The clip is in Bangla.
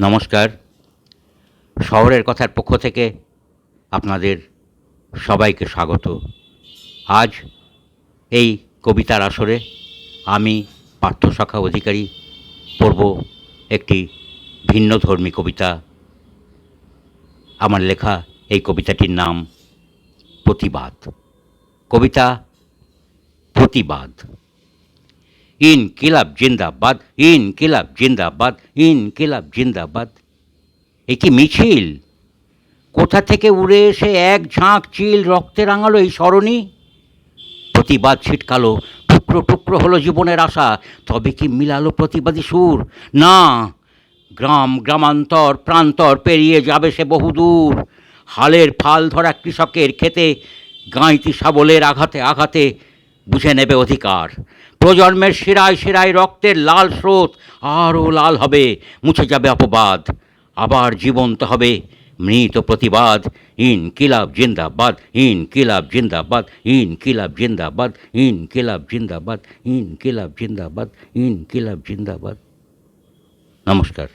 নমস্কার। শহরের কথার পক্ষ থেকে আপনাদের সবাইকে স্বাগত। আজ এই কবিতার আসরে আমি পার্থশাখা অধিকারী পড়ব একটি ভিন্নধর্মী কবিতা। আমার লেখা এই কবিতাটির নাম প্রতিবাদ। কবিতা প্রতিবাদ। ইনকিলাব জিন্দাবাদ ইনকিলাব জিন্দাবাদ ইনকিলাব জিন্দাবাদ। এ কি মিছিল? কোথা থেকে উড়ে এসে এক ঝাঁক চিল রক্তে রাঙালো এই স্মরণী প্রতিবাদ ছিটকালো, টুকরো টুকরো হলো জীবনের আশা, তবে কি মিলালো প্রতিবাদী সুর? না, গ্রাম গ্রামান্তর প্রান্তর পেরিয়ে যাবে সে বহুদূর। হালের ফাল ধরা কৃষকের খেতে গাঁইতি শাবলের আঘাতে আঘাতে বুঝে নেবে অধিকার। প্রজন্মের শিরায় শিরায় রক্তের লাল স্রোত আরও লাল হবে, মুছে যাবে অপবাদ। আবার জীবন্ত হবে মৃত প্রতিবাদ। ইন কিলাব জিন্দাবাদ ইন কিলাব জিন্দাবাদ ইন কিলাব জিন্দাবাদ ইন কিলাব জিন্দাবাদ ইন কিলাব জিন্দাবাদ ইন কিলাব জিন্দাবাদ। নমস্কার।